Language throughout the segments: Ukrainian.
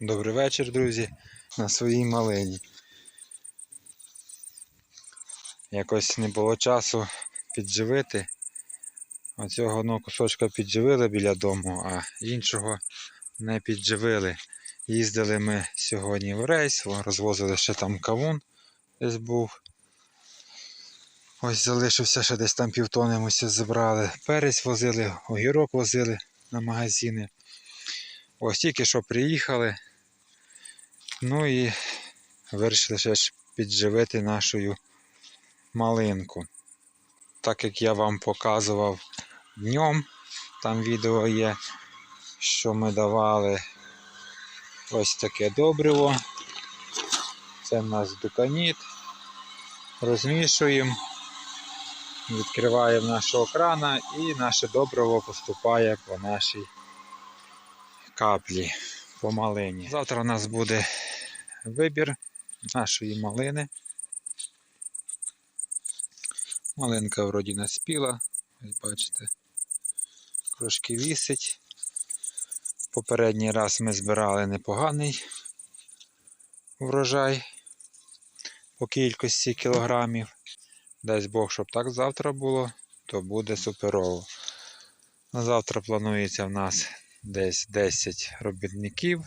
Добрий вечір, друзі, на своїй малині. Якось не було часу підживити. Оцього одного кусочка підживили біля дому, а іншого не підживили. Їздили ми сьогодні в рейс, розвозили ще там кавун десь був. Ось залишився ще десь там півтони ми забрали. Перець возили, огірок возили на магазини. Ось тільки що приїхали. Ну і вирішили ще підживити нашу малинку. Так як я вам показував днем, там відео є, що ми давали ось таке добриво. Це в нас дуканіт. Розмішуємо, відкриваємо нашого крана і наше добриво поступає по нашій каплі по малині. Завтра у нас буде вибір нашої малини. Малинка вроді наспіла, ось бачите, трошки вісить. Попередній раз ми збирали непоганий врожай по кількості кілограмів. Дасть Бог, щоб так завтра було, то буде суперово. На завтра планується в нас десь 10 робітників.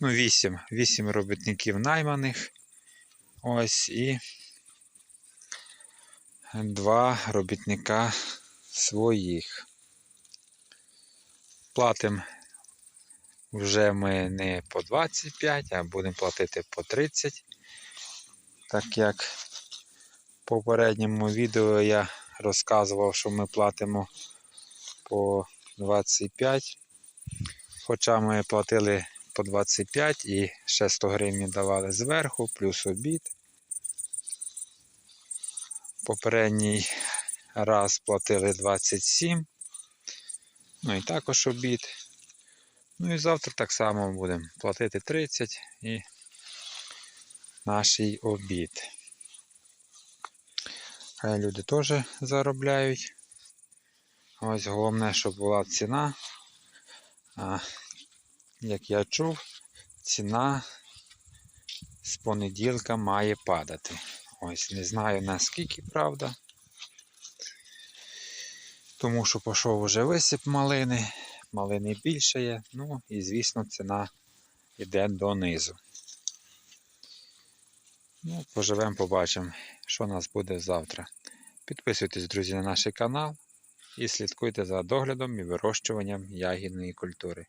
Ну, 8. 8 робітників найманих. Ось і два робітника своїх. Платимо вже ми не по 25, а будемо платити по 30. Так як в попередньому відео я розказував, що ми платимо по 25. Хоча ми платили по 25 і ще 100 гривень давали зверху, плюс обід. Попередній раз платили 27. Ну і також обід. Ну і завтра так само будемо платити 30 і наш обід. Хай люди теж заробляють. Ось головне, щоб була ціна. А, як я чув, ціна з понеділка має падати. Ось не знаю наскільки правда. Тому що пішов уже висип малини, малини більше є, ну і звісно ціна йде донизу. Ну, поживемо, побачимо, що у нас буде завтра. Підписуйтесь, друзі, на наш канал і слідкуйте за доглядом і вирощуванням ягідної культури.